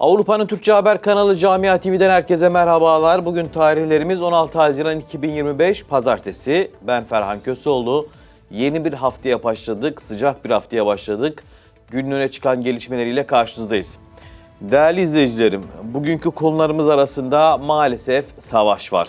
Avrupa'nın Türkçe Haber kanalı Camia TV'den herkese merhabalar. Bugün tarihlerimiz 16 Haziran 2025 Pazartesi. Ben Ferhan Köseoğlu. Yeni bir haftaya başladık, sıcak bir haftaya başladık. Günün öne çıkan gelişmeleriyle karşınızdayız. Değerli izleyicilerim, bugünkü konularımız arasında maalesef savaş var.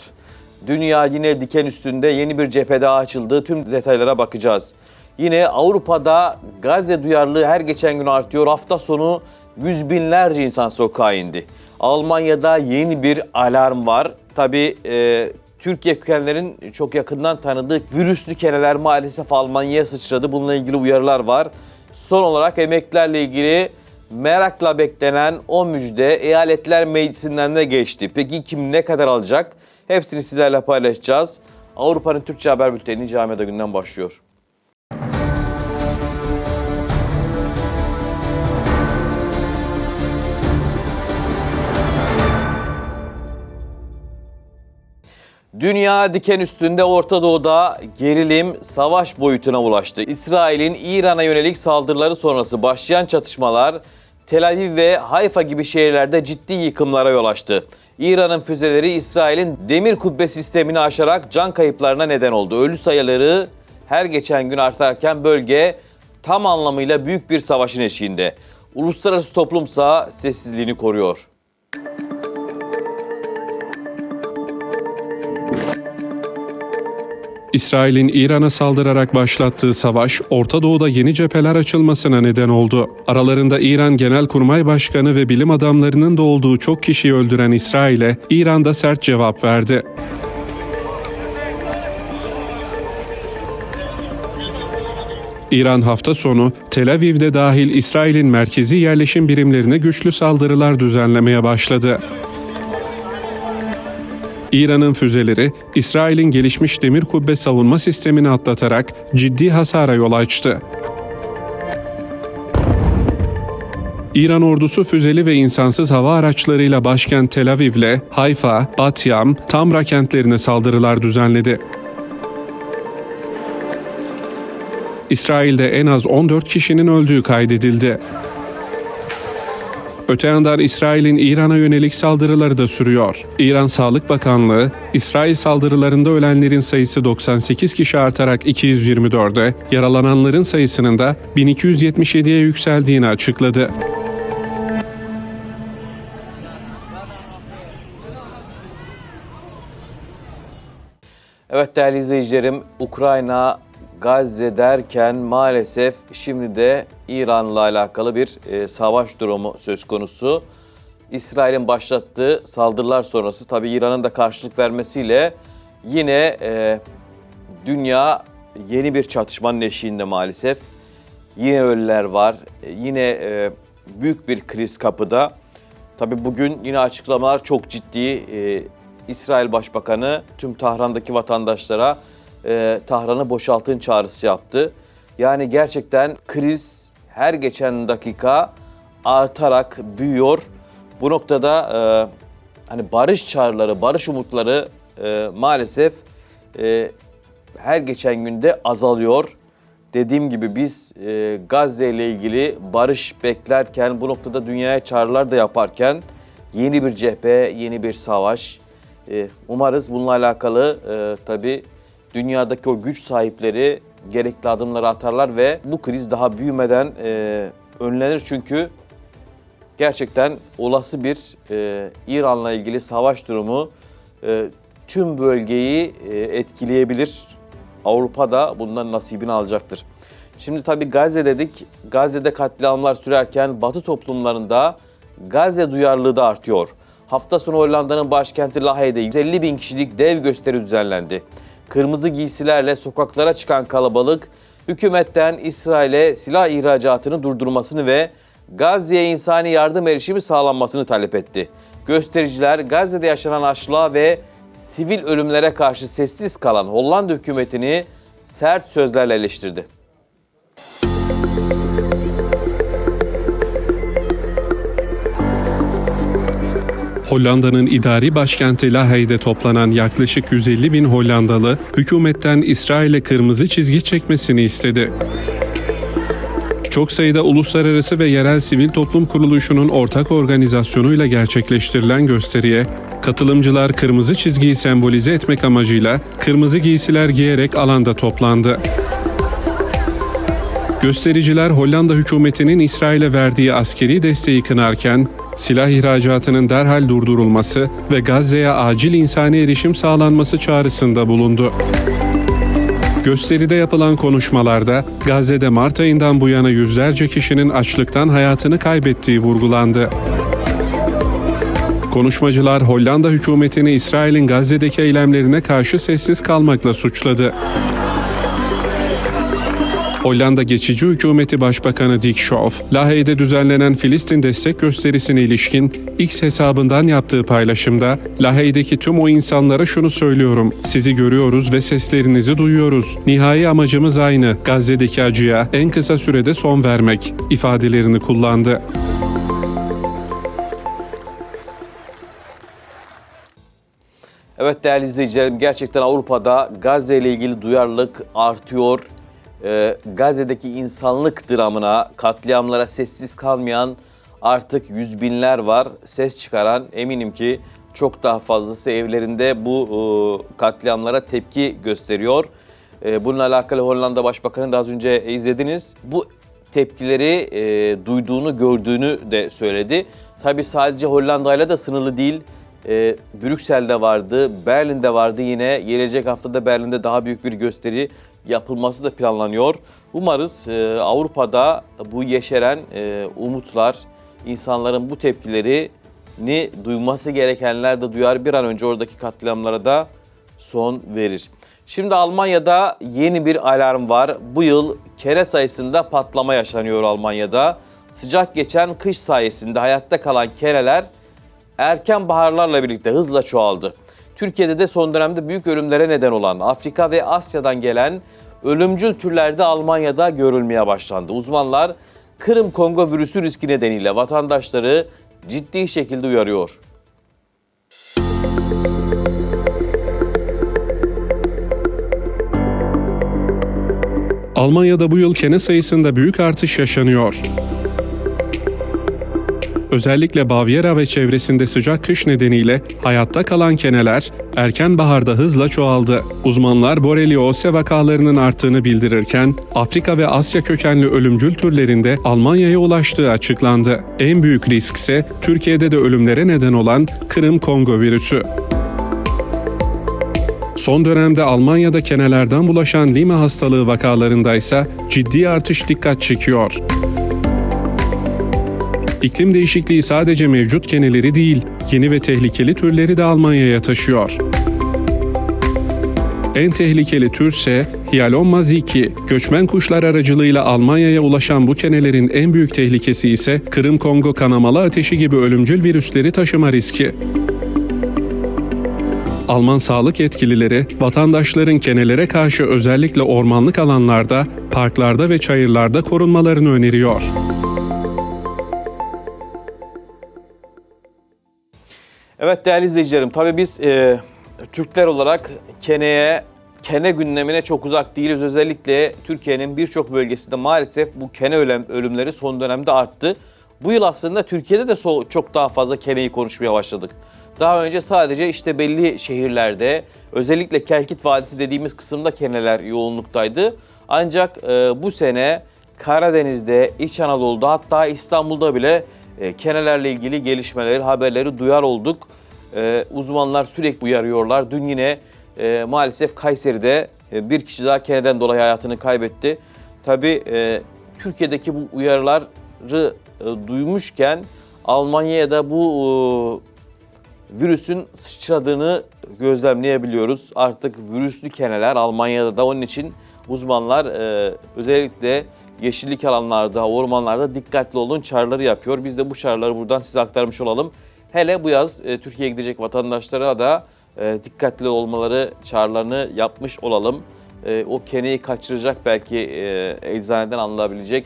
Dünya yine diken üstünde yeni bir cephede açıldı. Tüm detaylara bakacağız. Yine Avrupa'da Gazze duyarlılığı her geçen gün artıyor. Hafta sonu yüz binlerce insan sokağa indi. Almanya'da yeni bir alarm var. Tabii e, Türkiye kökenlerin çok yakından tanıdığı virüslü keneler maalesef Almanya'ya sıçradı. Bununla ilgili uyarılar var. Son olarak emeklilerle ilgili merakla beklenen o müjde eyaletler meclisinden de geçti. Peki kim ne kadar alacak? Hepsini sizlerle paylaşacağız. Avrupa'nın Türkçe Haber Bülteni Camiada Günden başlıyor. Dünya diken üstünde Orta Doğu'da gerilim savaş boyutuna ulaştı. İsrail'in İran'a yönelik saldırıları sonrası başlayan çatışmalar Tel Aviv ve Hayfa gibi şehirlerde ciddi yıkımlara yol açtı. İran'ın füzeleri İsrail'in demir kubbe sistemini aşarak can kayıplarına neden oldu. Ölü sayıları her geçen gün artarken bölge tam anlamıyla büyük bir savaşın eşiğinde. Uluslararası toplumsa sessizliğini koruyor. İsrail'in İran'a saldırarak başlattığı savaş, Orta Doğu'da yeni cepheler açılmasına neden oldu. Aralarında İran Genelkurmay Başkanı ve bilim adamlarının da olduğu çok kişiyi öldüren İsrail'e İran'da sert cevap verdi. İran hafta sonu Tel Aviv'de dahil İsrail'in merkezi yerleşim birimlerine güçlü saldırılar düzenlemeye başladı. İran'ın füzeleri İsrail'in gelişmiş demir kubbe savunma sistemini atlatarak ciddi hasara yol açtı. İran ordusu füzeli ve insansız hava araçlarıyla başkent Tel Aviv'le Hayfa, Batyam, Tamra kentlerine saldırılar düzenledi. İsrail'de en az 14 kişinin öldüğü kaydedildi. Öte yandan İsrail'in İran'a yönelik saldırıları da sürüyor. İran Sağlık Bakanlığı, İsrail saldırılarında ölenlerin sayısı 98 kişi artarak 224'e, yaralananların sayısının da 1277'ye yükseldiğini açıkladı. Evet değerli izleyicilerim, Ukrayna, Gazze derken maalesef şimdi de İran'la alakalı bir e, savaş durumu söz konusu. İsrail'in başlattığı saldırılar sonrası tabii İran'ın da karşılık vermesiyle yine e, dünya yeni bir çatışmanın eşiğinde maalesef. Yine ölüler var, e, yine e, büyük bir kriz kapıda. Tabii bugün yine açıklamalar çok ciddi. E, İsrail Başbakanı tüm Tahran'daki vatandaşlara e, Tahran'ı boşaltın çağrısı yaptı. Yani gerçekten kriz her geçen dakika artarak büyüyor. Bu noktada e, hani barış çağrıları, barış umutları e, maalesef e, her geçen günde azalıyor. Dediğim gibi biz e, Gazze ile ilgili barış beklerken bu noktada dünyaya çağrılar da yaparken yeni bir cephe, yeni bir savaş. E, umarız bununla alakalı e, tabii dünyadaki o güç sahipleri gerekli adımları atarlar ve bu kriz daha büyümeden e, önlenir çünkü gerçekten olası bir e, İran'la ilgili savaş durumu e, tüm bölgeyi e, etkileyebilir. Avrupa da bundan nasibini alacaktır. Şimdi tabii Gazze dedik. Gazze'de katliamlar sürerken Batı toplumlarında Gazze duyarlılığı da artıyor. Hafta sonu Hollanda'nın başkenti Lahey'de 150 bin kişilik dev gösteri düzenlendi. Kırmızı giysilerle sokaklara çıkan kalabalık hükümetten İsrail'e silah ihracatını durdurmasını ve Gazze'ye insani yardım erişimi sağlanmasını talep etti. Göstericiler Gazze'de yaşanan açlığa ve sivil ölümlere karşı sessiz kalan Hollanda hükümetini sert sözlerle eleştirdi. Hollanda'nın idari başkenti Lahey'de toplanan yaklaşık 150 bin Hollandalı, hükümetten İsrail'e kırmızı çizgi çekmesini istedi. çok sayıda uluslararası ve yerel sivil toplum kuruluşunun ortak organizasyonuyla gerçekleştirilen gösteriye, katılımcılar kırmızı çizgiyi sembolize etmek amacıyla kırmızı giysiler giyerek alanda toplandı. Göstericiler Hollanda hükümetinin İsrail'e verdiği askeri desteği kınarken, silah ihracatının derhal durdurulması ve Gazze'ye acil insani erişim sağlanması çağrısında bulundu. Gösteride yapılan konuşmalarda Gazze'de Mart ayından bu yana yüzlerce kişinin açlıktan hayatını kaybettiği vurgulandı. Konuşmacılar Hollanda hükümetini İsrail'in Gazze'deki eylemlerine karşı sessiz kalmakla suçladı. Hollanda geçici hükümeti başbakanı Dick Schoof, Lahey'de düzenlenen Filistin destek gösterisine ilişkin X hesabından yaptığı paylaşımda, Lahey'deki tüm o insanlara şunu söylüyorum, sizi görüyoruz ve seslerinizi duyuyoruz. Nihai amacımız aynı, Gazze'deki acıya en kısa sürede son vermek ifadelerini kullandı. Evet değerli izleyicilerim gerçekten Avrupa'da Gazze ile ilgili duyarlılık artıyor. Ee, Gazze'deki insanlık dramına, katliamlara sessiz kalmayan artık yüz binler var. Ses çıkaran eminim ki çok daha fazlası evlerinde bu e, katliamlara tepki gösteriyor. E, bununla alakalı Hollanda Başbakanı da az önce izlediniz. Bu tepkileri e, duyduğunu, gördüğünü de söyledi. Tabii sadece Hollanda ile de sınırlı değil. E, Brüksel'de vardı, Berlin'de vardı yine. Gelecek haftada Berlin'de daha büyük bir gösteri yapılması da planlanıyor. Umarız e, Avrupa'da bu yeşeren e, umutlar, insanların bu tepkilerini duyması gerekenler de duyar. Bir an önce oradaki katliamlara da son verir. Şimdi Almanya'da yeni bir alarm var. Bu yıl kere sayısında patlama yaşanıyor Almanya'da. Sıcak geçen kış sayesinde hayatta kalan kereler erken baharlarla birlikte hızla çoğaldı. Türkiye'de de son dönemde büyük ölümlere neden olan Afrika ve Asya'dan gelen ölümcül türler de Almanya'da görülmeye başlandı. Uzmanlar Kırım Kongo virüsü riski nedeniyle vatandaşları ciddi şekilde uyarıyor. Almanya'da bu yıl kene sayısında büyük artış yaşanıyor. Özellikle Bavyera ve çevresinde sıcak kış nedeniyle hayatta kalan keneler erken baharda hızla çoğaldı. Uzmanlar boreliose vakalarının arttığını bildirirken Afrika ve Asya kökenli ölümcül türlerinde Almanya'ya ulaştığı açıklandı. En büyük risk ise Türkiye'de de ölümlere neden olan Kırım Kongo virüsü. Son dönemde Almanya'da kenelerden bulaşan Lima hastalığı vakalarında ise ciddi artış dikkat çekiyor. İklim değişikliği sadece mevcut keneleri değil, yeni ve tehlikeli türleri de Almanya'ya taşıyor. En tehlikeli türse Hyalon maziki. Göçmen kuşlar aracılığıyla Almanya'ya ulaşan bu kenelerin en büyük tehlikesi ise Kırım Kongo kanamalı ateşi gibi ölümcül virüsleri taşıma riski. Alman sağlık yetkilileri vatandaşların kenelere karşı özellikle ormanlık alanlarda, parklarda ve çayırlarda korunmalarını öneriyor. Evet değerli izleyicilerim, tabii biz e, Türkler olarak keneye, kene gündemine çok uzak değiliz. Özellikle Türkiye'nin birçok bölgesinde maalesef bu kene ölüm, ölümleri son dönemde arttı. Bu yıl aslında Türkiye'de de so- çok daha fazla keneyi konuşmaya başladık. Daha önce sadece işte belli şehirlerde, özellikle Kelkit Vadisi dediğimiz kısımda keneler yoğunluktaydı. Ancak e, bu sene Karadeniz'de, İç Anadolu'da hatta İstanbul'da bile e, kenelerle ilgili gelişmeleri, haberleri duyar olduk. E, uzmanlar sürekli uyarıyorlar. Dün yine e, maalesef Kayseri'de bir kişi daha keneden dolayı hayatını kaybetti. Tabii Türkiye'deki bu uyarıları e, duymuşken Almanya'da bu virüsün sıçradığını gözlemleyebiliyoruz. Artık virüslü keneler Almanya'da da onun için uzmanlar e, özellikle yeşillik alanlarda, ormanlarda dikkatli olun çağrıları yapıyor. Biz de bu çağrıları buradan size aktarmış olalım. Hele bu yaz e, Türkiye'ye gidecek vatandaşlara da e, dikkatli olmaları çağrılarını yapmış olalım. E, o keneyi kaçıracak belki e, eczaneden alınabilecek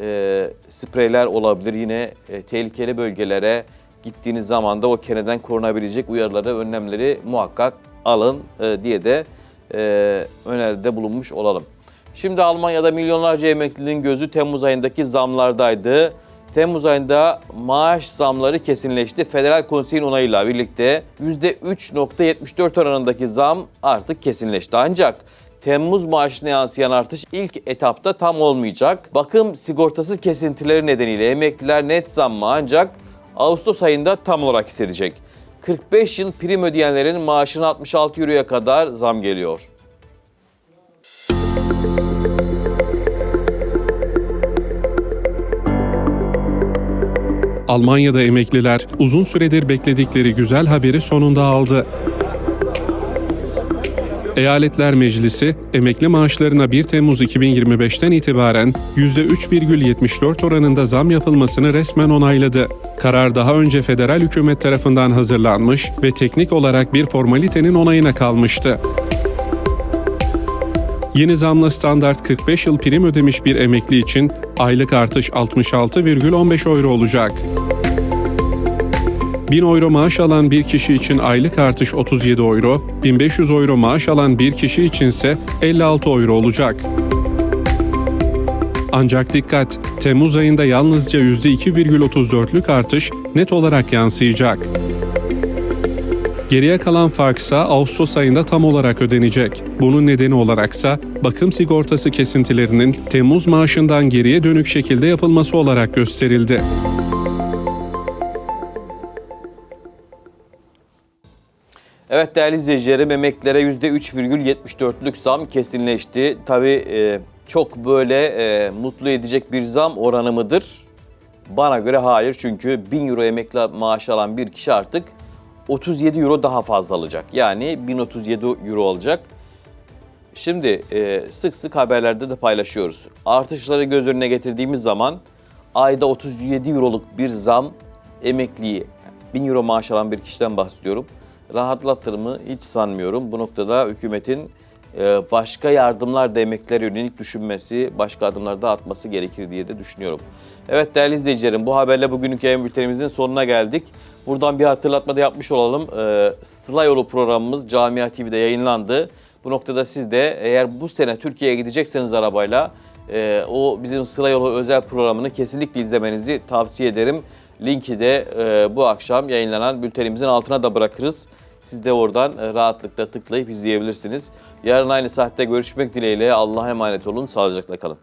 e, spreyler olabilir. Yine e, tehlikeli bölgelere gittiğiniz zaman da o keneden korunabilecek uyarıları, önlemleri muhakkak alın e, diye de e, öneride bulunmuş olalım. Şimdi Almanya'da milyonlarca emeklinin gözü Temmuz ayındaki zamlardaydı. Temmuz ayında maaş zamları kesinleşti. Federal Konsey'in onayıyla birlikte %3.74 oranındaki zam artık kesinleşti. Ancak Temmuz maaşına yansıyan artış ilk etapta tam olmayacak. Bakım sigortası kesintileri nedeniyle emekliler net zammı ancak Ağustos ayında tam olarak hissedecek. 45 yıl prim ödeyenlerin maaşına 66 euroya kadar zam geliyor. Almanya'da emekliler uzun süredir bekledikleri güzel haberi sonunda aldı. Eyaletler Meclisi, emekli maaşlarına 1 Temmuz 2025'ten itibaren %3,74 oranında zam yapılmasını resmen onayladı. Karar daha önce federal hükümet tarafından hazırlanmış ve teknik olarak bir formalitenin onayına kalmıştı. Yeni zamla standart 45 yıl prim ödemiş bir emekli için aylık artış 66,15 euro olacak. 1000 euro maaş alan bir kişi için aylık artış 37 euro, 1500 euro maaş alan bir kişi içinse 56 euro olacak. Ancak dikkat, Temmuz ayında yalnızca %2,34'lük artış net olarak yansıyacak. Geriye kalan farksa Ağustos ayında tam olarak ödenecek. Bunun nedeni olaraksa bakım sigortası kesintilerinin Temmuz maaşından geriye dönük şekilde yapılması olarak gösterildi. Evet değerli izleyicilerim emeklilere %3,74'lük zam kesinleşti. Tabii e, çok böyle e, mutlu edecek bir zam oranı mıdır? Bana göre hayır çünkü 1000 euro emekli maaşı alan bir kişi artık 37 euro daha fazla alacak. Yani 1037 euro alacak. Şimdi e, sık sık haberlerde de paylaşıyoruz. Artışları göz önüne getirdiğimiz zaman ayda 37 euroluk bir zam emekliyi 1000 euro maaş alan bir kişiden bahsediyorum. Rahatlatır mı hiç sanmıyorum. Bu noktada hükümetin başka yardımlar da emeklilere yönelik düşünmesi, başka adımlar da atması gerekir diye de düşünüyorum. Evet değerli izleyicilerim bu haberle bugünkü yayın bültenimizin sonuna geldik. Buradan bir hatırlatma da yapmış olalım. Ee, Sıla Yolu programımız Camia TV'de yayınlandı. Bu noktada siz de eğer bu sene Türkiye'ye gidecekseniz arabayla e, o bizim Sıla Yolu özel programını kesinlikle izlemenizi tavsiye ederim. Linki de e, bu akşam yayınlanan bültenimizin altına da bırakırız. Siz de oradan e, rahatlıkla tıklayıp izleyebilirsiniz. Yarın aynı saatte görüşmek dileğiyle Allah'a emanet olun. Sağlıcakla kalın.